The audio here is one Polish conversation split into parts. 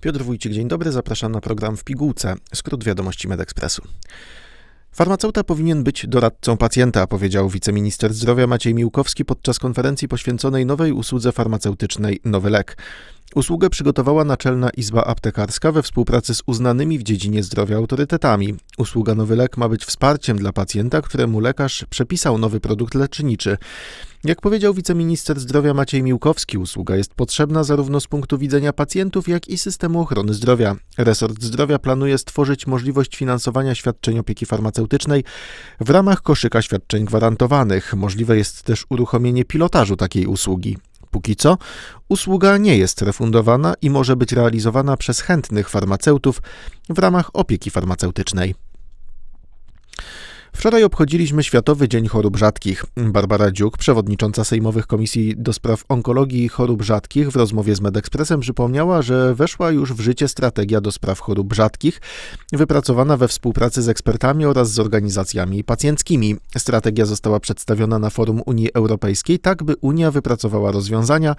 Piotr Wójcik, dzień dobry, zapraszam na program w pigułce, skrót wiadomości MedExpressu. Farmaceuta powinien być doradcą pacjenta, powiedział wiceminister zdrowia Maciej Miłkowski podczas konferencji poświęconej nowej usłudze farmaceutycznej Nowy Lek. Usługę przygotowała Naczelna Izba Aptekarska we współpracy z uznanymi w dziedzinie zdrowia autorytetami. Usługa Nowy Lek ma być wsparciem dla pacjenta, któremu lekarz przepisał nowy produkt leczniczy. Jak powiedział wiceminister zdrowia Maciej Miłkowski, usługa jest potrzebna zarówno z punktu widzenia pacjentów, jak i systemu ochrony zdrowia. Resort zdrowia planuje stworzyć możliwość finansowania świadczeń opieki farmaceutycznej w ramach koszyka świadczeń gwarantowanych. Możliwe jest też uruchomienie pilotażu takiej usługi. Póki co, usługa nie jest refundowana i może być realizowana przez chętnych farmaceutów w ramach opieki farmaceutycznej. Wczoraj obchodziliśmy Światowy Dzień Chorób Rzadkich. Barbara Dziuk, przewodnicząca Sejmowych Komisji do Spraw Onkologii i Chorób Rzadkich, w rozmowie z MedExpressem przypomniała, że weszła już w życie strategia do spraw chorób rzadkich, wypracowana we współpracy z ekspertami oraz z organizacjami pacjenckimi. Strategia została przedstawiona na forum Unii Europejskiej, tak by Unia wypracowała rozwiązania,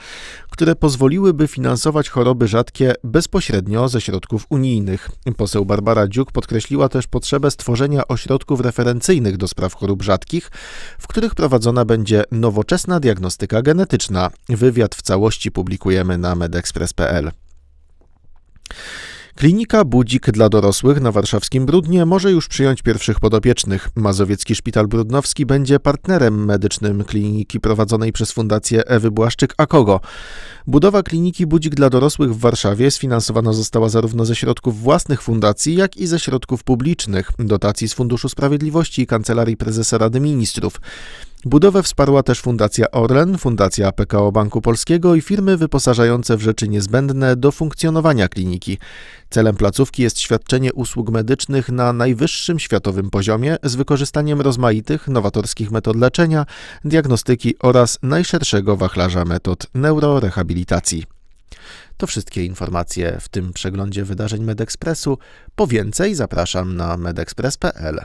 które pozwoliłyby finansować choroby rzadkie bezpośrednio ze środków unijnych. Poseł Barbara Dziuk podkreśliła też potrzebę stworzenia ośrodków referencyjnych do spraw chorób rzadkich, w których prowadzona będzie nowoczesna diagnostyka genetyczna. Wywiad w całości publikujemy na medexpress.pl. Klinika Budzik dla dorosłych na warszawskim Brudnie może już przyjąć pierwszych podopiecznych. Mazowiecki Szpital Brudnowski będzie partnerem medycznym kliniki prowadzonej przez Fundację Ewy Błaszczyk-Akogo. Budowa kliniki Budzik dla dorosłych w Warszawie sfinansowana została zarówno ze środków własnych fundacji, jak i ze środków publicznych, dotacji z Funduszu Sprawiedliwości i Kancelarii Prezesa Rady Ministrów. Budowę wsparła też Fundacja Orlen, Fundacja PKO Banku Polskiego i firmy wyposażające w rzeczy niezbędne do funkcjonowania kliniki. Celem placówki jest świadczenie usług medycznych na najwyższym światowym poziomie z wykorzystaniem rozmaitych, nowatorskich metod leczenia, diagnostyki oraz najszerszego wachlarza metod neurorehabilitacji. To wszystkie informacje w tym przeglądzie wydarzeń MedExpressu. Po więcej zapraszam na medexpress.pl.